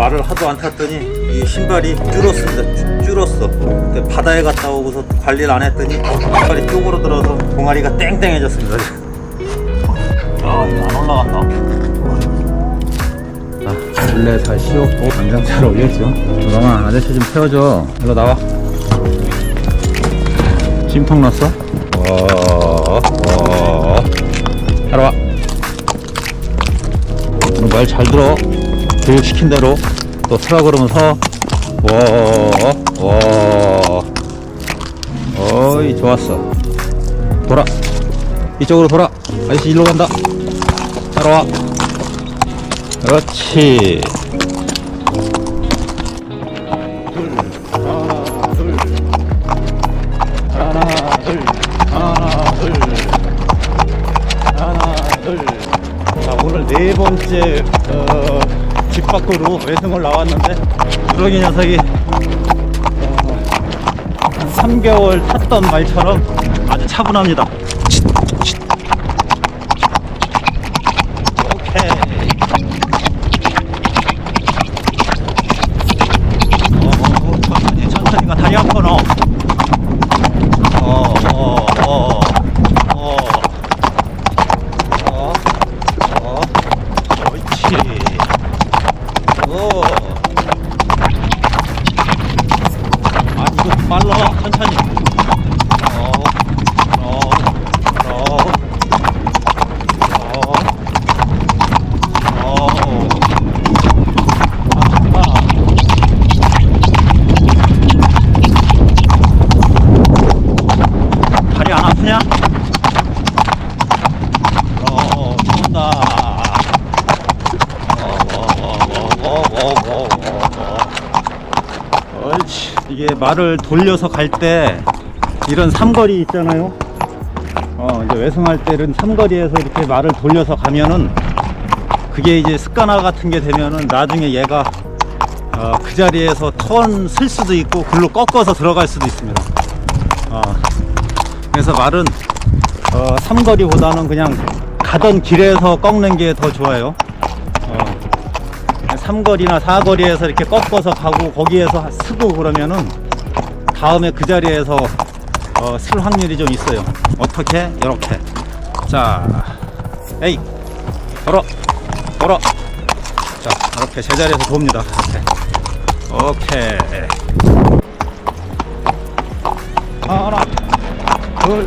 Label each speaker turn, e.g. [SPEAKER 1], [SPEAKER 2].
[SPEAKER 1] 말을 하도 안 탔더니 이 신발이 줄었습니다. 줄- 줄었어. 바다에 갔다 오고서 관리를 안 했더니 신발이 쪼그러 들어서 동아리가 땡땡해졌습니다. 아, 이거 안 올라간다.
[SPEAKER 2] 자, 원래 다 씌웠고 당장차로 올렸죠. 너만 아저씨 좀 태워줘. 일로 나와. 찜통 났어? 와, 와. 따라와. 말잘 들어. 교육 시킨 대로 또 서라 그러면 서. 와, 와. 어이, 좋았어. 돌아. 이쪽으로 돌아. 아저씨 일로 간다. 따라와. 그렇지. 네 번째 어, 집 밖으로 외승을 나왔는데 그러기 녀석이 어, 한 3개월 탔던 말처럼 아주 차분합니다. 오케이. 어, 천천히 천천히가 다리 아파 너. 어, 어, 어, 어, 어, 어, 옳지. 오. 아, 이거 빨라. 천천히. 어, 어, 어, 어. 어. 아, 다리 안 아프냐? 어, 좋다. 어, 어, 어, 어, 어, 어, 어. 옳지. 이게 말을 돌려서 갈 때 이런 삼거리 있잖아요. 어, 이제 외승할 때는 삼거리에서 이렇게 말을 돌려서 가면은 그게 이제 습관화 같은 게 되면은 나중에 얘가 어, 그 자리에서 턴 쓸 수도 있고 글로 꺾어서 들어갈 수도 있습니다. 어, 그래서 말은 어, 삼거리보다는 그냥 가던 길에서 꺾는 게 더 좋아요. 어, 삼거리나 사거리에서 이렇게 꺾어서 가고 거기에서 쓰고 그러면은 다음에 그 자리에서 어, 쓸 확률이 좀 있어요. 어떻게? 이렇게. 자, 에이, 걸어, 걸어. 자, 이렇게 제자리에서 돕니다. 이렇게. 오케이. 하나, 둘,